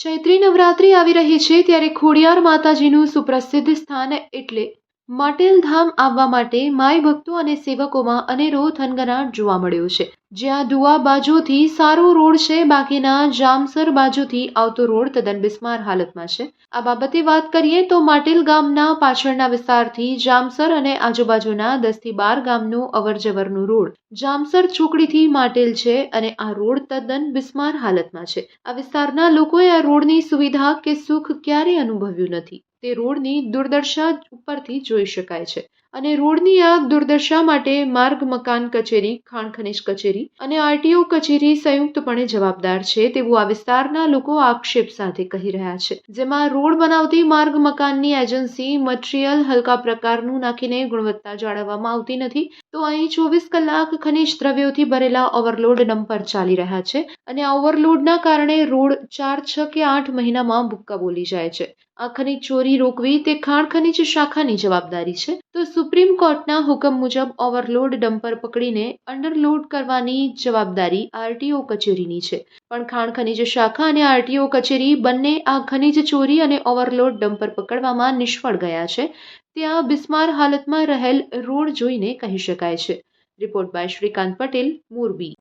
ચૈત્રી નવરાત્રિ આવી રહી છે ત્યારે ખોડિયાર માતાજીનું સુપ્રસિદ્ધ સ્થાન એટલે માટેલ ધામ આવવા માટે માય ભક્તો અને સેવકોમાં અનેરો થનગનાટ જોવા મળ્યો છે. જ્યાં દુઆ બાજુથી સારો રોડ છે, બાકીના જામસર બાજુથી આવતો રોડ તદ્દન બિસ્માર હાલતમાં છે. આ બાબતે વાત કરીએ તો માટેલ ગામના પાછળના વિસ્તારથી જામસર અને આજુબાજુના દસથી બાર ગામનું અવરજવરનું રોડ. જામસર ચોકડીથી માટેલ છે અને આ રોડ તદ્દન બિસ્માર હાલતમાં છે. આ વિસ્તારના લોકોએ આ રોડની સુવિધા કે સુખ ક્યારેય અનુભવ્યું નથી. તે રોડની દુર્દશા ઉપરથી જોઈ શકાય છે. અને રોડની આ દુર્દશા માટે માર્ગ, મકાન કચેરી, ખાણ ખનિજ કચેરી અને આરટીઓ કચેરી સંયુક્તપણે જવાબદાર છે તેવું આ વિસ્તારના લોકો આક્ષેપ સાથે કહી રહ્યા છે. જેમાં રોડ બનાવતી માર્ગ, મકાનની એજન્સી, મટીરિયલ હલકા પ્રકારનું નાખીને ગુણવત્તા જાળવવામાં આવતી નથી, તો અહીં ચોવીસ કલાક ખનિજ દ્રવ્યોથી ભરેલા ઓવરલોડ ડમ્પર ચાલી રહ્યા છે અને આ ઓવરલોડના કારણે રોડ ચાર, છ કે આઠ મહિનામાં બુક્કા બોલી જાય છે. આ ખનિજ ચોરી રોકવી તે ખાણ ખનિજ શાખાની જવાબદારી છે તો સુપ્રીમ કોર્ટના હુકમ મુજબ ઓવરલોડ ડમ્પર પકડીને અંડરલોડ કરવાની જવાબદારી આરટીઓ કચેરીની છે. પણ ખાણ ખનિજ શાખા અને આરટીઓ કચેરી બંને આ ખનિજ ચોરી અને ઓવરલોડ ડમ્પર પકડવામાં નિષ્ફળ ગયા છે. ત્યાં બિસ્માર હાલતમાં રહેલ રોડ જોઈને કહી શકાય છે. Report by Shrikant Patel, Morbi.